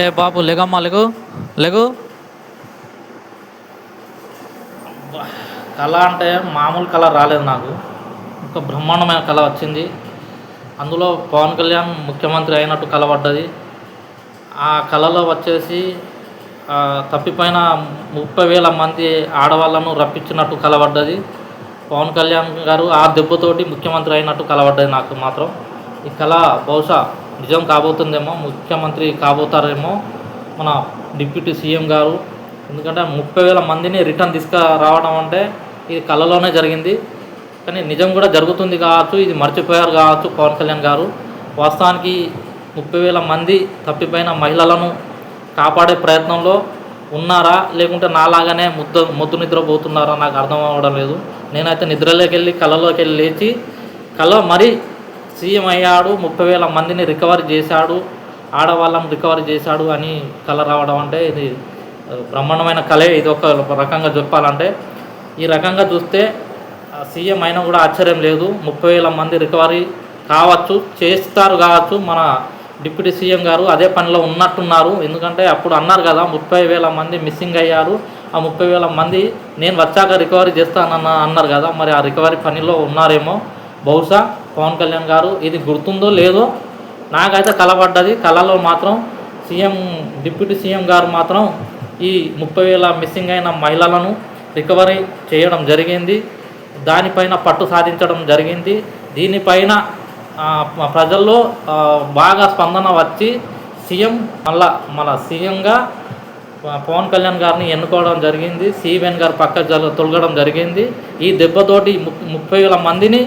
ఏ బాబు లెగమ్మా లెగు లెగు. కళ అంటే మామూలు కళ రాలేదు నాకు. ఒక బ్రహ్మాండమైన కళ వచ్చింది. అందులో పవన్ కళ్యాణ్ ముఖ్యమంత్రి అయినట్టు కళ పడ్డది. ఆ కళలో వచ్చేసి తప్పిపోయిన ముప్పై వేల మంది ఆడవాళ్ళను రప్పించినట్టు కలబడ్డది పవన్ కళ్యాణ్ గారు ఆ దెబ్బతోటి ముఖ్యమంత్రి అయినట్టు కలబడ్డది నాకు మాత్రం. ఈ కళ బహుశా నిజం కాబోతుందేమో ముఖ్యమంత్రి కాబోతారేమో మన డిప్యూటీ సీఎం గారు. ఎందుకంటే ముప్పై వేల మందిని రిటర్న్ తీసుకురావడం అంటే ఇది కళలోనే జరిగింది. కానీ నిజం కూడా జరుగుతుంది కావచ్చు ఇది మర్చిపోయారు కావచ్చు పవన్ కళ్యాణ్ గారు. వాస్తవానికి ముప్పై వేల మంది తప్పిపోయిన మహిళలను కాపాడే ప్రయత్నంలో ఉన్నారా లేకుంటే నాలాగానే ముద్ద ముద్దు నిద్రపోతున్నారా నాకు అర్థం అవ్వడం లేదు. నేనైతే నిద్రలోకి వెళ్ళి కళలోకి వెళ్ళి లేచి కళ మరి సీఎం అయ్యాడు ముప్పై వేల మందిని రికవరీ చేశాడు ఆడవాళ్ళని రికవరీ చేశాడు అని కళ రావడం అంటే ఇది బ్రహ్మాండమైన కళే ఇది ఒక రకంగా చెప్పాలంటే ఈ రకంగా చూస్తే సీఎం అయినా కూడా ఆశ్చర్యం లేదు. ముప్పై వేల మంది రికవరీ కావచ్చు చేస్తారు కావచ్చు మన డిప్యూటీ సీఎం గారు అదే పనిలో ఉన్నట్టున్నారు. ఎందుకంటే అప్పుడు అన్నారు కదా ముప్పై వేల మంది మిస్సింగ్ అయ్యారు. ఆ ముప్పై వేల మంది నేను వచ్చాక రికవరీ చేస్తానన్న అన్నారు కదా మరి ఆ రికవరీ పనిలో ఉన్నారేమో. బహుశా పవన్ కళ్యాణ్ గారు ఇది గుర్తుందో లేదో నాకైతే కలబడ్డది. కళలో మాత్రం సీఎం డిప్యూటీ సీఎం గారు మాత్రం ఈ ముప్పై వేల మిస్సింగ్ అయిన మహిళలను రికవరీ చేయడం జరిగింది. దానిపైన పట్టు సాధించడం జరిగింది. దీనిపైన ప్రజల్లో బాగా స్పందన వచ్చి సీఎం మళ్ళా మన సీఎంగా పవన్ కళ్యాణ్ గారిని ఎన్నుకోవడం జరిగింది. సీఎం గారు పక్క జల తొలగడం జరిగింది. ఈ దెబ్బతోటి ముప్పై వేల మందిని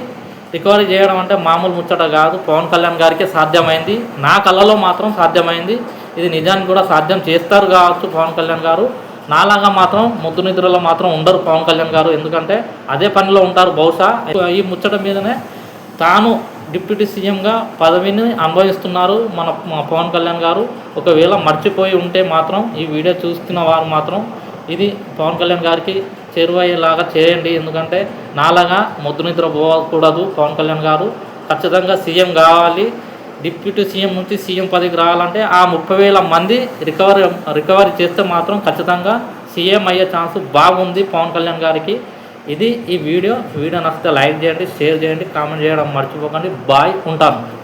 రికవరీ చేయడం అంటే మామూలు ముచ్చట కాదు. పవన్ కళ్యాణ్ గారికే సాధ్యమైంది. నా కళ్ళలో మాత్రం సాధ్యమైంది. ఇది నిజానికి కూడా సాధ్యం చేస్తారు కావచ్చు పవన్ కళ్యాణ్ గారు. నాలాగా మాత్రం ముద్దు నిద్రలో మాత్రం ఉండరు పవన్ కళ్యాణ్ గారు. ఎందుకంటే అదే పనిలో ఉంటారు బహుశా. ఈ ముచ్చట మీదనే తాను డిప్యూటీ సీఎంగా పదవిని అనుభవిస్తున్నారు మన పవన్ కళ్యాణ్ గారు. ఒకవేళ మర్చిపోయి ఉంటే మాత్రం ఈ వీడియో చూస్తున్న వారు మాత్రం ఇది పవన్ కళ్యాణ్ గారికి చేరువయ్యేలాగా చేయండి. ఎందుకంటే నాలాగా ముద్దు నిద్ర పోకూడదు పవన్ కళ్యాణ్ గారు. ఖచ్చితంగా సీఎం కావాలి. డిప్యూటీ సీఎం నుంచి సీఎం పదవికి రావాలంటే ఆ ముప్పై వేల మంది రికవరీ రికవరీ చేస్తే మాత్రం ఖచ్చితంగా సీఎం అయ్యే ఛాన్స్ బాగుంది పవన్ కళ్యాణ్ గారికి. ఇది ఈ వీడియో. వీడియో నచ్చితే లైక్ చేయండి షేర్ చేయండి కామెంట్ చేయడం మర్చిపోకండి. బాయ్. ఉంటాను.